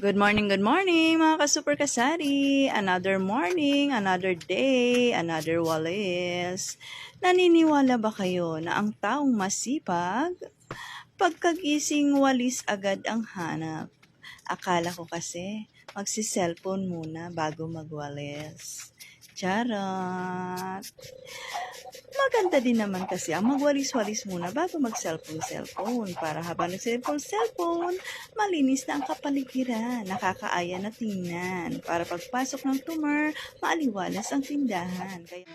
Good morning, good morning mga ka-super kasari. Another morning, another day, another walis. Naniniwala ba kayo na ang taong masipag, pagkagising walis agad ang hanap? Akala ko kasi magsi-cellphone muna bago magwalis. Charot! Maganda din naman kasi ang magwalis-walis muna bago mag-cellphone-cellphone para habang nag-cellphone-cellphone, malinis na ang kapaligiran, nakakaaya na tingnan. Para pagpasok ng tumor, maaliwalas ang tindahan. Kaya...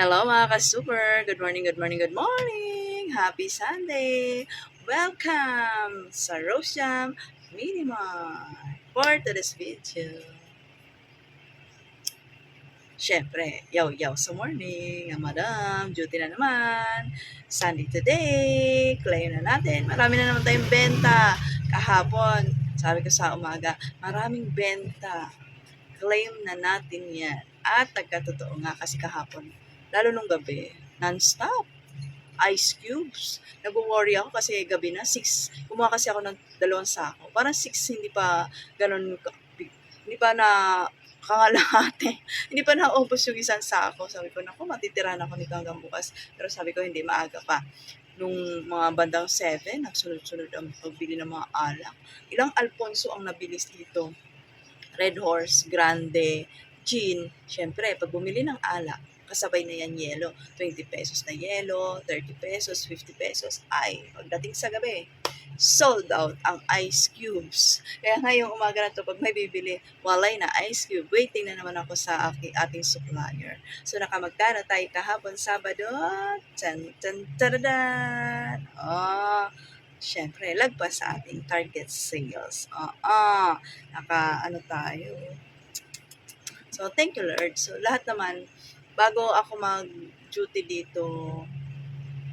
Hello mga ka-super! Good morning, good morning, good morning! Happy Sunday! Welcome sa Rose Jam Minimum for today's video. Siyempre, yaw-yaw sa morning, ang madam, duty na naman. Sunday today, claim na natin. Marami na naman tayong benta. Kahapon, sabi ko sa umaga, maraming benta. Claim na natin yan. At nagkatotoo nga kasi kahapon, lalo nung gabi, non-stop. Ice cubes. Nag-worry ako kasi gabi na, 6, kumuha kasi ako ng dalawang sako. Parang 6, hindi pa ganun, hindi pa na kangalahati. hindi pa naubos yung isang sako. Sabi ko, naku, matitirahan ako nito hanggang bukas. Pero sabi ko, hindi maaga pa. Nung mga bandang 7, nagsunod-sunod ang pagbili ng mga alak. Ilang Alfonso ang nabilis dito? Red Horse, Grande, Gin. Siyempre, pag bumili ng alak, kasabay na yan yelo. 20 pesos na yelo, 30 pesos, 50 pesos. Ay, pagdating sa gabi, sold out ang ice cubes. Kaya ngayong umaga na to, pag may bibili, walay na ice cube. Waiting na naman ako sa aking, ating supplier. So, nakamagkano tayo kahapon, Sabado? Tan, tan, taradan! Oh, syempre, lagpas sa ating target sales. Ah, ah, naka, ano tayo, So, thank you, Lord. So, lahat naman, bago ako mag-duty dito,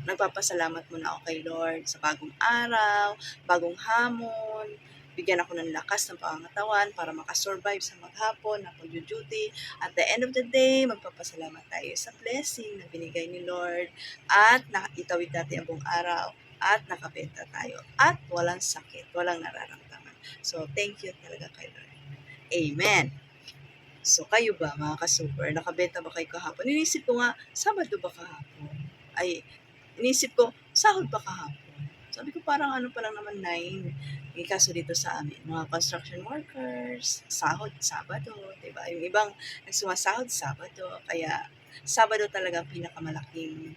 nagpapasalamat muna ako kay Lord sa bagong araw, bagong hamon, bigyan ako ng lakas ng pangangatawan para makasurvive sa maghapon na pag-duty. At the end of the day, magpapasalamat tayo sa blessing na binigay ni Lord at nakitawid natin ang buong araw at nakabenta tayo at walang sakit, walang nararamdaman. So, thank you talaga kay Lord. Amen. So, kayo ba, mga ka-super, nakabenta ba kayo kahapon? Inisip ko nga, Sabado ba kahapon? Ay, inisip ko, sahod ba kahapon? Sabi ko, parang ano pa lang naman, 9. Yung kaso dito sa amin, mga construction workers, sahod, Sabado, diba? Yung ibang nagsumasahod, Sabado. Kaya, Sabado talaga ang pinakamalaking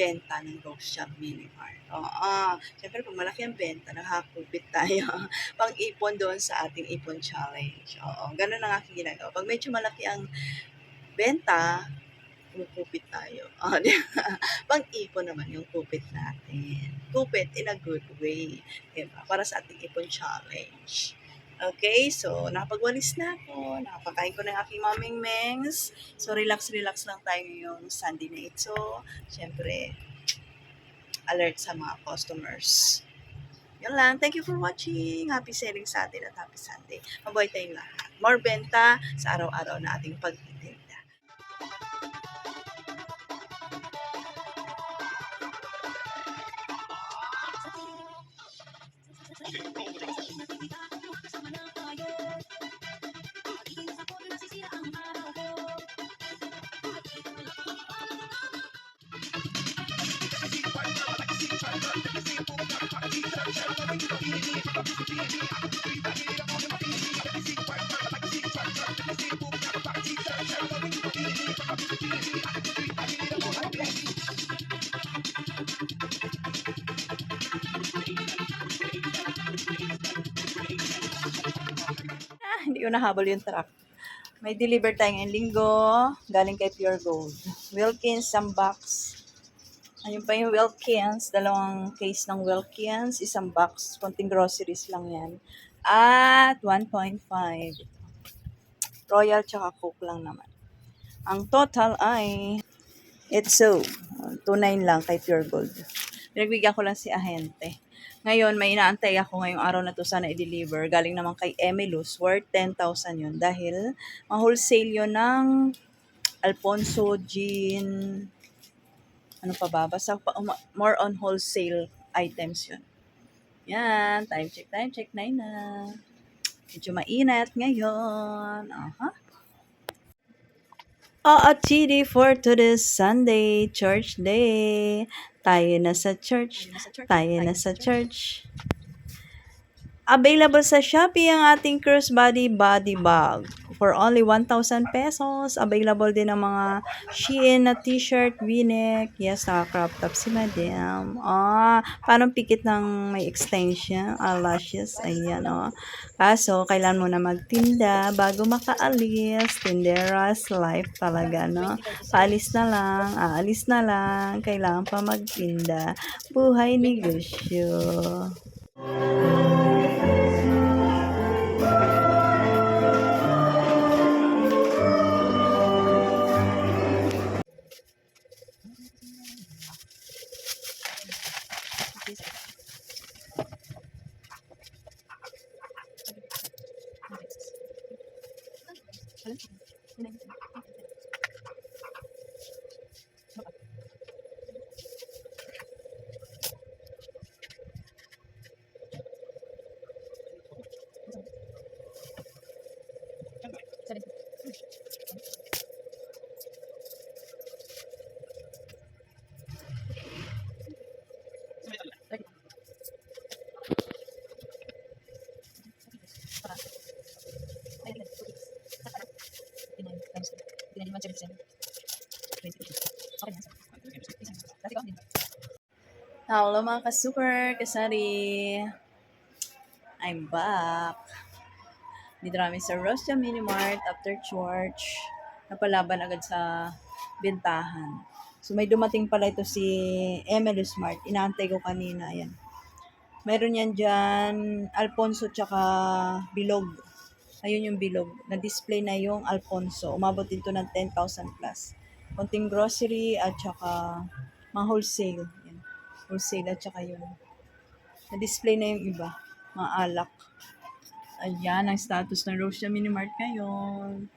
benta ng Rose Shop Mini Mart. Oo. Siyempre, pag malaki ang benta, nakakupit tayo pang-ipon doon sa ating ipon challenge. Oo, ganun ang aking ginagawa. Pag medyo malaki ang benta, kumukupit tayo. Oh? Pang-ipon naman yung kupit natin. Kupit in a good way. Di ba? Para sa ating ipon challenge. Okay, so nakapagwalis na ako. Nakapakain ko ng aking maming mengs. So relax, relax lang tayo yung Sunday na ito. Siyempre, alert sa mga customers. Yun lang. Thank you for watching. Happy selling sa atin at happy Sunday. Mabuhay tayong lahat. More benta sa araw-araw na ating pagtitinda. Hindi ko nahabol yung truck. May deliver tayo ngayong linggo. Galing kay Pure Gold. Wilkins, isang box. Ayun pa yung Wilkins. Dalawang case ng Wilkins. Isang box. Konting groceries lang yan. At 1.5. Royal tsaka Coke lang naman. Ang total ay it's so 2.9 lang kay Pure Gold. Pinagbigyan ko lang si Ahente. Ngayon, may inaantay ako ngayong araw na to sana i-deliver. Galing naman kay Emilus, worth 10,000 yun. Dahil, ma-wholesale yun ng Alfonso Jean, ano pa ba? Basta pa- um, more on wholesale items yun. Yan, time check, time check, na na. Medyo mainit ngayon. Aha. Oo, chidi for today's Sunday, church day. Tayo na sa church. Tayo na sa church. Available sa Shopee ang ating crossbody body bag. For only 1,000 pesos. Available din ang mga Shein na t-shirt, v-neck. Yes, naka-crop top si madam. Ah, parang pikit ng may extension. Ah, lashes. Ayan, oh. Kaso, kailan mo na magtinda bago makaalis. Tinderas life talaga, no? Paalis na lang, aalis na lang. Kailangan pa magtinda. Buhay negosyo. ฉัน Hello mga ka-super, kasari. I'm back. Dito namin sa Rostia Mini Mart after church. Napalaban agad sa bentahan. So may dumating pala ito si Emily Smart. Inaantay ko kanina. Ayan. Meron yan dyan, Alfonso tsaka Bilog. Ayun yung Bilog. Na-display na yung Alfonso. Umabot din to ng 10,000 plus. Konting grocery at tsaka mga wholesale. Yan. Wholesale at tsaka yun. Na-display na yung iba. Mga alak. Ayan ang status ng Rosia Mini Mart ngayon.